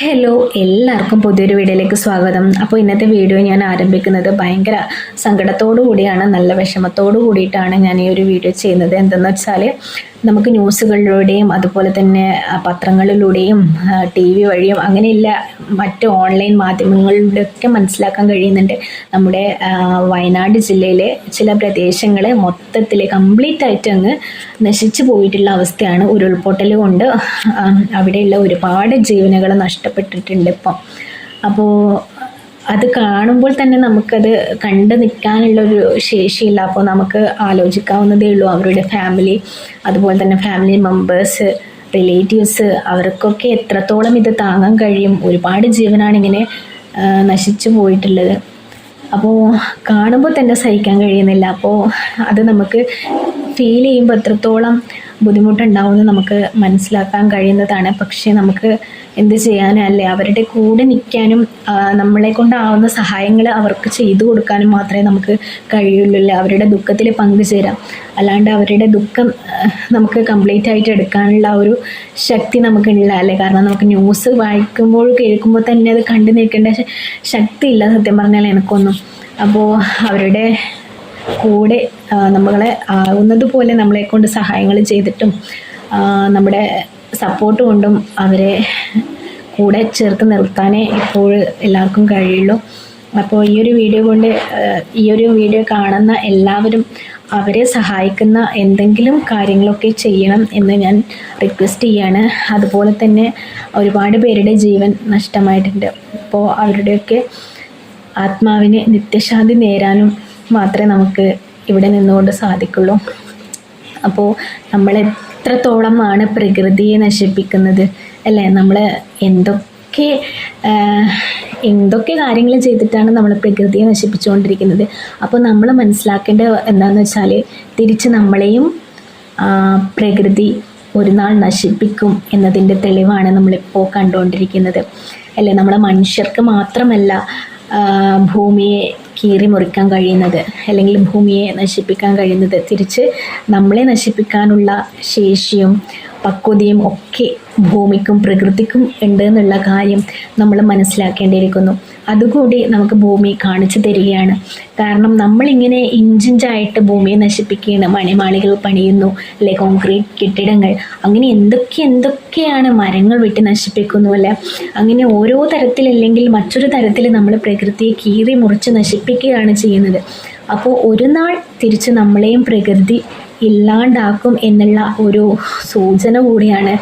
Hello എല്ലാവർക്കും പുതിയൊരു വീഡിയോയിലേക്ക് സ്വാഗതം. അപ്പോൾ ഇന്നത്തെ വീഡിയോ ഞാൻ ആരംഭിക്കുന്നത് ഭയങ്കര സങ്കടത്തോടു കൂടിയാണ് നല്ല വിഷമത്തോടു കൂടിയിട്ടാണ് ഞാൻ ഈ ഒരു വീഡിയോ ചെയ്യുന്നത്. എന്തെന്ന് വെച്ചാൽ നമുക്ക് ന്യൂസുകളിലൂടെയും അതുപോലെ തന്നെ പത്രങ്ങളിലൂടെയും ടി വി വഴിയും അങ്ങനെയില്ല മറ്റ് ഓൺലൈൻ മാധ്യമങ്ങളിലൂടെയൊക്കെ മനസ്സിലാക്കാൻ കഴിയുന്നുണ്ട്. നമ്മുടെ വയനാട് ജില്ലയിലെ ചില പ്രദേശങ്ങൾ മൊത്തത്തിൽ കംപ്ലീറ്റ് ആയിട്ട് അങ്ങ് നശിച്ചു പോയിട്ടുള്ള അവസ്ഥയാണ് ഉരുൾപൊട്ടൽ കൊണ്ട് അവിടെയുള്ള ഒരുപാട് ജീവനുകൾ നഷ്ടപ്പെട്ടിട്ടുണ്ട് ഇപ്പം. അപ്പോൾ അത് കാണുമ്പോൾ തന്നെ നമുക്കത് കണ്ടു നിൽക്കാനുള്ളൊരു ശേഷിയില്ല. അപ്പോൾ നമുക്ക് ആലോചിക്കാവുന്നതേ ഉള്ളൂ. അവരുടെ ഫാമിലി അതുപോലെ തന്നെ ഫാമിലി മെമ്പേഴ്സ് റിലേറ്റീവ്സ് അവർക്കൊക്കെ എത്രത്തോളം ഇത് താങ്ങാൻ കഴിയും. ഒരുപാട് ജീവനാണ് ഇങ്ങനെ നശിച്ചു പോയിട്ടുള്ളത്. അപ്പോൾ കാണുമ്പോൾ തന്നെ സഹിക്കാൻ കഴിയുന്നില്ല. അപ്പോൾ അത് നമുക്ക് ഫീൽ ചെയ്യുമ്പോൾ എത്രത്തോളം ബുദ്ധിമുട്ടുണ്ടാവുമെന്ന് നമുക്ക് മനസ്സിലാക്കാൻ കഴിയുന്നതാണ്. പക്ഷേ നമുക്ക് എന്ത് ചെയ്യാനല്ലേ അവരുടെ കൂടെ നിൽക്കാനും നമ്മളെ കൊണ്ടാവുന്ന സഹായങ്ങൾ അവർക്ക് ചെയ്തു കൊടുക്കാനും മാത്രമേ നമുക്ക് കഴിയുള്ളൂ അവരുടെ ദുഃഖത്തിൽ പങ്കുചേരാം. അല്ലാണ്ട് അവരുടെ ദുഃഖം നമുക്ക് കംപ്ലീറ്റ് ആയിട്ട് എടുക്കാനുള്ള ഒരു ശക്തി നമുക്കുള്ള അല്ലേ? കാരണം നമുക്ക് ന്യൂസ് വായിക്കുമ്പോൾ കേൾക്കുമ്പോൾ തന്നെ അത് കണ്ടു നിൽക്കേണ്ട ശക്തി ശക്തിയില്ല സത്യം പറഞ്ഞാൽ എനിക്കൊന്നും. അപ്പോൾ അവരുടെ കൂടെ നമ്മളെ ആവുന്നത് പോലെ നമ്മളെ കൊണ്ട് സഹായങ്ങൾ ചെയ്തിട്ടും നമ്മുടെ സപ്പോർട്ട് കൊണ്ടും അവരെ കൂടെ ചേർത്ത് നിർത്താനേ ഇപ്പോൾ എല്ലാവർക്കും കഴിയുള്ളൂ. അപ്പോൾ ഈ ഒരു വീഡിയോ കൊണ്ട് ഈ ഒരു വീഡിയോ കാണുന്ന എല്ലാവരും അവരെ സഹായിക്കുന്ന എന്തെങ്കിലും കാര്യങ്ങളൊക്കെ ചെയ്യണം എന്ന് ഞാൻ റിക്വസ്റ്റ് ചെയ്യാണ്. അതുപോലെ തന്നെ ഒരുപാട് പേരുടെ ജീവൻ നഷ്ടമായിട്ടുണ്ട്. അപ്പോൾ അവരുടെയൊക്കെ ആത്മാവിനെ നിത്യശാന്തി നേരാനും മാത്രമേ നമുക്ക് ഇവിടെ നിന്നുകൊണ്ട് സാധിക്കുള്ളൂ. അപ്പോൾ നമ്മൾ എത്രത്തോളമാണ് പ്രകൃതിയെ നശിപ്പിക്കുന്നത് അല്ലേ? നമ്മൾ എന്തൊക്കെ എന്തൊക്കെ കാര്യങ്ങൾ ചെയ്തിട്ടാണ് നമ്മൾ പ്രകൃതിയെ നശിപ്പിച്ചുകൊണ്ടിരിക്കുന്നത്? അപ്പോൾ നമ്മൾ മനസ്സിലാക്കേണ്ട എന്താണെന്ന് വെച്ചാൽ തിരിച്ച് നമ്മളെയും പ്രകൃതി ഒരു നാൾ നശിപ്പിക്കും എന്നതിന്റെ തെളിവാണ് നമ്മളിപ്പോൾ കണ്ടുകൊണ്ടിരിക്കുന്നത്. അല്ലേ? നമ്മളെ മനുഷ്യർക്ക് മാത്രമല്ല ഭൂമിയെ കീറി മുറിക്കാൻ കഴിയുന്നത് അല്ലെങ്കിൽ ഭൂമിയെ നശിപ്പിക്കാൻ കഴിയുന്നത്. തിരിച്ച് നമ്മളെ നശിപ്പിക്കാനുള്ള ശേഷിയും പക്വതയും ഒക്കെ ഭൂമിക്കും പ്രകൃതിക്കും ഉണ്ട് എന്നുള്ള കാര്യം നമ്മൾ മനസ്സിലാക്കേണ്ടിയിരിക്കുന്നു. അതുകൂടി നമുക്ക് ഭൂമി കാണിച്ചു തരികയാണ്. കാരണം നമ്മളിങ്ങനെ ഇഞ്ചിഞ്ചായിട്ട് ഭൂമിയെ നശിപ്പിക്കുകയാണ്. മണിമാളികൾ പണിയുന്നു അല്ലെ കോൺക്രീറ്റ് കെട്ടിടങ്ങൾ. അങ്ങനെ എന്തൊക്കെ എന്തൊക്കെയാണ് മരങ്ങൾ വെട്ടി നശിപ്പിക്കുന്നു അല്ലെ? അങ്ങനെ ഓരോ തരത്തിലല്ലെങ്കിൽ മറ്റൊരു തരത്തിൽ നമ്മൾ പ്രകൃതിയെ കീറി മുറിച്ച് നശിപ്പിക്കുകയാണ് ചെയ്യുന്നത്. അപ്പോൾ ഒരു നാൾ തിരിച്ച് നമ്മളെയും പ്രകൃതി ഇല്ലാണ്ടാക്കും എന്നുള്ള ഒരു സൂചന കൂടിയാണ്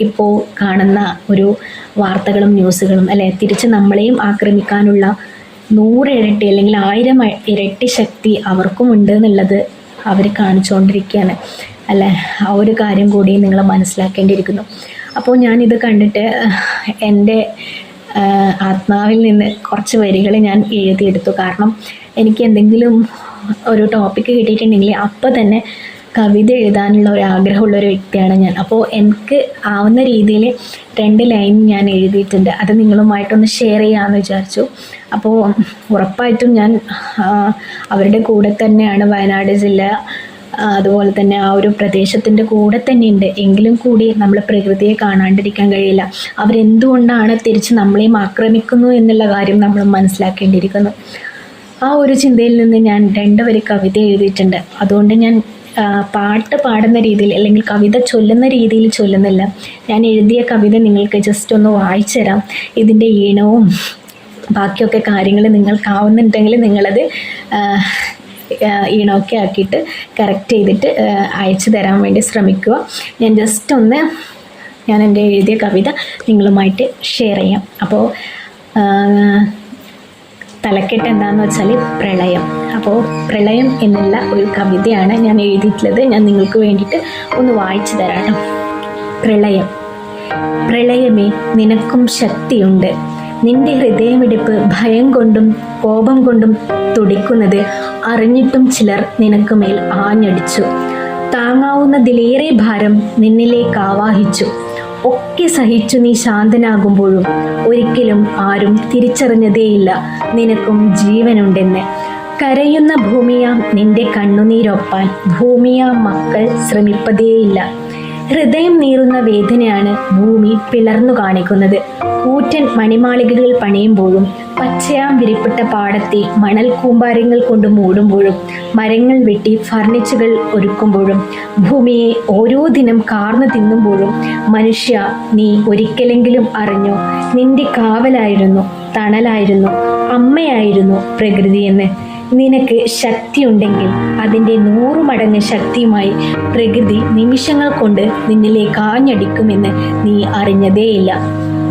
ഇപ്പോൾ കാണുന്ന ഒരു വാർത്തകളും ന്യൂസുകളും അല്ലെ? തിരിച്ച് നമ്മളെയും ആക്രമിക്കാനുള്ള നൂറ് ഇരട്ടി അല്ലെങ്കിൽ ആയിരം ഇരട്ടി ശക്തി അവർക്കും ഉണ്ട് എന്നുള്ളത് അവർ കാണിച്ചുകൊണ്ടിരിക്കുകയാണ് അല്ലെ? ആ ഒരു കാര്യം കൂടി നിങ്ങൾ മനസ്സിലാക്കേണ്ടിയിരിക്കുന്നു. അപ്പോൾ ഞാനിത് കണ്ടിട്ട് എന്റെ ആത്മാവിൽ നിന്ന് കുറച്ച് വരികൾ ഞാൻ എഴുതിയെടുത്തു. കാരണം എനിക്ക് എന്തെങ്കിലും ഒരു ടോപ്പിക്ക് കിട്ടിയിട്ടുണ്ടെങ്കിൽ അപ്പോൾ തന്നെ കവിത എഴുതാനുള്ള ഒരു ആഗ്രഹമുള്ള ഒരു വ്യക്തിയാണ് ഞാൻ. അപ്പോൾ എനിക്ക് ആവുന്ന രീതിയിൽ രണ്ട് ലൈൻ ഞാൻ എഴുതിയിട്ടുണ്ട്. അത് നിങ്ങളുമായിട്ടൊന്ന് ഷെയർ ചെയ്യാമെന്ന് വിചാരിച്ചു. അപ്പോൾ ഉറപ്പായിട്ടും ഞാൻ അവരുടെ കൂടെ തന്നെയാണ് വയനാട് ജില്ല അതുപോലെ തന്നെ ആ ഒരു പ്രദേശത്തിന്റെ കൂടെ തന്നെയുണ്ട്. എങ്കിലും കൂടി നമ്മൾ പ്രകൃതിയെ കാണാണ്ടിരിക്കാൻ കഴിയില്ല. അവരെന്തുകൊണ്ടാണ് തിരിച്ച് നമ്മളെയും ആക്രമിക്കുന്നു എന്നുള്ള കാര്യം നമ്മൾ മനസ്സിലാക്കേണ്ടിയിരിക്കുന്നു. ആ ഒരു ചിന്തയിൽ നിന്ന് ഞാൻ രണ്ട് കവിത എഴുതിയിട്ടുണ്ട്. അതുകൊണ്ട് ഞാൻ പാട്ട് പാടുന്ന രീതിയിൽ അല്ലെങ്കിൽ കവിത ചൊല്ലുന്ന രീതിയിൽ ചൊല്ലുന്നില്ല. ഞാൻ എഴുതിയ കവിത നിങ്ങൾക്ക് ജസ്റ്റ് ഒന്ന് വായിച്ചു തരാം ഇതിന്റെ ഈണവും ബാക്കിയൊക്കെ കാര്യങ്ങൾ നിങ്ങൾക്കാവുന്നുണ്ടെങ്കിൽ നിങ്ങളത് ഈണമൊക്കെ ആക്കിയിട്ട് കറക്റ്റ് ചെയ്തിട്ട് അയച്ചു തരാൻ വേണ്ടി ശ്രമിക്കുക. ഞാൻ ജസ്റ്റ് ഒന്ന് ഞാൻ എന്റെ എഴുതിയ കവിത നിങ്ങളുമായിട്ട് ഷെയർ ചെയ്യാം. അപ്പോൾ തലക്കെട്ട് എന്താണെന്ന് വെച്ചാൽ പ്രളയം. അപ്പോൾ പ്രളയം എന്നുള്ള ഒരു കവിതയാണ് ഞാൻ എഴുതിയിട്ടുള്ളത്. ഞാൻ നിങ്ങൾക്ക് വേണ്ടിയിട്ട് ഒന്ന് വായിച്ചു തരാം പ്രളയം. പ്രളയമേ നിനക്കും ശക്തിയുണ്ട്. നിന്റെ ഹൃദയമിടിപ്പ് ഭയം കൊണ്ടും കോപം കൊണ്ടും തുടിക്കുന്നത് അറിഞ്ഞിട്ടും ചിലർ നിനക്ക് മേൽ ആഞ്ഞടിച്ചു. താങ്ങാവുന്നതിലേറെ ഭാരം നിന്നിലേക്ക് ആവാഹിച്ചു. ഒക്കെ സഹിച്ചു നീ ശാന്തനാകുമ്പോഴും ഒരിക്കലും ആരും തിരിച്ചറിഞ്ഞതേയില്ല. നിനക്കും ജീവനുണ്ടെന്ന്. കരയുന്ന ഭൂമിയാം നിന്റെ കണ്ണുനീരൊപ്പാൻ. ഭൂമിയാം മക്കൾ ശ്രമിപ്പതേയില്ല. ഹൃദയം നീറുന്ന വേദനയാണ് ഭൂമി പിളർന്നു കാണിക്കുന്നത്. കൂറ്റൻ മണിമാളികകൾ പണിയുമ്പോഴും പച്ചയാം വിരിപ്പെട്ട പാടത്തെ മണൽ കൂമ്പാരങ്ങൾ കൊണ്ട് മൂടുമ്പോഴും മരങ്ങൾ വെട്ടി ഫർണിച്ചുകൾ ഒരുക്കുമ്പോഴും ഭൂമിയെ ഓരോ ദിനം കാർന്നു തിന്നുമ്പോഴും മനുഷ്യ നീ ഒരിക്കലെങ്കിലും അറിഞ്ഞു? നിന്റെ കാവലായിരുന്നു തണലായിരുന്നു അമ്മയായിരുന്നു പ്രകൃതിയെന്ന് നിനക്ക് ശക്തിയുണ്ടെങ്കിൽ അതിന്റെ നൂറു മടങ്ങ് ശക്തിയുമായി പ്രകൃതി നിമിഷങ്ങൾ കൊണ്ട് നിന്നിലേക്ക് ആഞ്ഞടിക്കുമെന്ന് നീ അറിഞ്ഞതേയില്ല.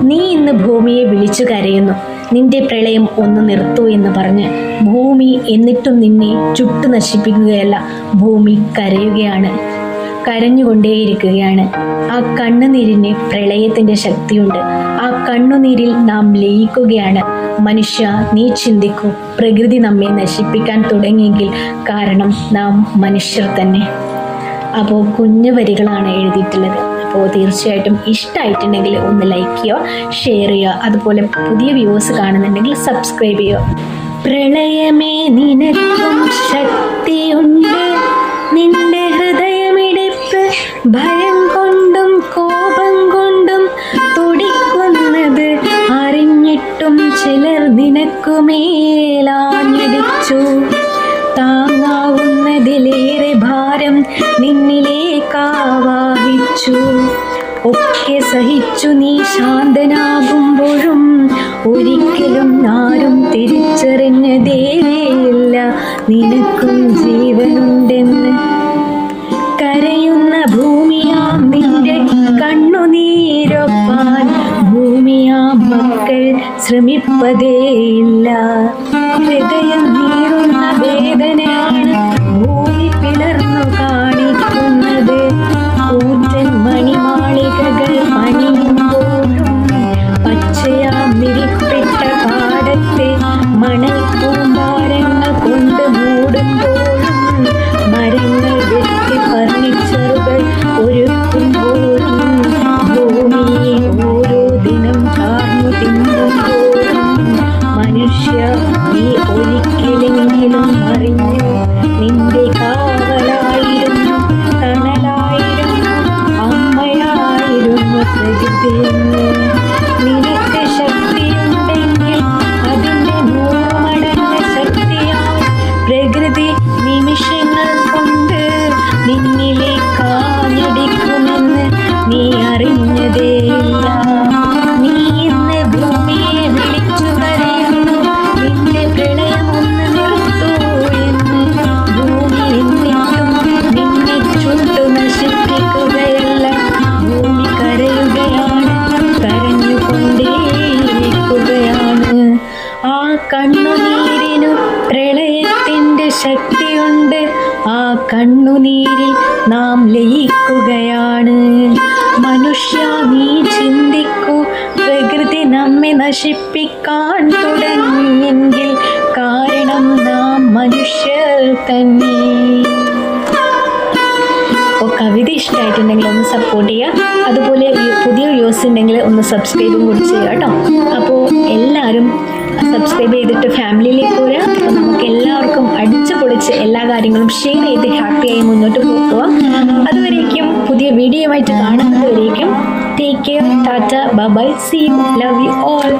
നീ ഇന്ന് ഭൂമിയെ വിളിച്ചു കരയുന്നു. നിന്റെ പ്രളയം ഒന്ന് നിർത്തു എന്ന് പറഞ്ഞ് ഭൂമി എന്നിട്ടും നിന്നെ ചുട്ടു നശിപ്പിക്കുകയല്ല ഭൂമി കരയുകയാണ് കരഞ്ഞുകൊണ്ടേയിരിക്കുകയാണ്. ആ കണ്ണുനീരിന് പ്രളയത്തിന്റെ ശക്തിയുണ്ട്. ആ കണ്ണുനീരിൽ നാം ലയിക്കുകയാണ്. മനുഷ്യ നീ ചിന്തിക്കൂ പ്രകൃതി നമ്മെ നശിപ്പിക്കാൻ തുടങ്ങിയെങ്കിൽ കാരണം നാം മനുഷ്യർ തന്നെ. അപ്പോൾ കുഞ്ഞു വരികളാണ് എഴുതിയിട്ടുള്ളത്. അപ്പോൾ തീർച്ചയായിട്ടും ഇഷ്ടമായിട്ടുണ്ടെങ്കിൽ ഒന്ന് ലൈക്ക് ചെയ്യുക ഷെയർ ചെയ്യുക അതുപോലെ പുതിയ വ്യൂസ് കാണുന്നുണ്ടെങ്കിൽ സബ്സ്ക്രൈബ് ചെയ്യുക. പ്രളയമേ നിനക്കും ശക്തിയുണ്ട്. നിന്റെ ഹൃദയമിടിപ്പ് ഭയം കൊണ്ടും കോപം കൊണ്ടും തുടിക്കുന്നത് അറിഞ്ഞിട്ടും ചിലർ നിനക്കുമേലാഞ്ഞിടിച്ചു താങ്ങാവുന്നതിലേറെ ഭാരം നിന്നിലേക്കാവാഹിച്ചു ഒക്കെ സഹിച്ചു നീ ശാന്തനാകുമ്പോഴും ഒരിക്കലും ആരും തിരിച്ചറിഞ്ഞതേയില്ല നിനക്കും ജീവനുണ്ടെന്ന് കരയുന്ന ഭൂമിയാം നിന്റെ കണ്ണുനീരൊപ്പാൻ. ഭൂമിയാം മക്കൾ ശ്രമിപ്പതേയില്ല. ഹൃദയം നീറുന്ന വേദനയാണ് അമ്മയായിരുന്നു ശക്തിയുണ്ട്. ആ കണ്ണുനീരിൽ നാം ലയിക്കുകയാണ്. മനുഷ്യ നീ ചിന്തിക്കൂ. പ്രകൃതി നമ്മെ നശിപ്പിക്കാൻ തുടങ്ങിയെങ്കിൽ കാരണം നാം മനുഷ്യർ തന്നെ. കവിത ഇഷ്ടമായിട്ടുണ്ടെങ്കിൽ ഒന്ന് സപ്പോർട്ട് ചെയ്യുക. അതുപോലെ പുതിയ വ്യൂസ് ഉണ്ടെങ്കിൽ ഒന്ന് സബ്സ്ക്രൈബും കൂടി ചെയ്യുക കേട്ടോ. അപ്പോൾ എല്ലാവരും സബ്സ്ക്രൈബ് ചെയ്തിട്ട് ഫാമിലിയിലേക്ക് വരിക. അപ്പോൾ നമുക്ക് അടിച്ചു പൊളിച്ച് എല്ലാ കാര്യങ്ങളും ഷെയർ ചെയ്ത് ഹാപ്പിയായി മുന്നോട്ട് പോകുക അതുവരേക്കും പുതിയ വീഡിയോയുമായിട്ട് കാണുന്നത് വരേക്കും take care tata bye see love you all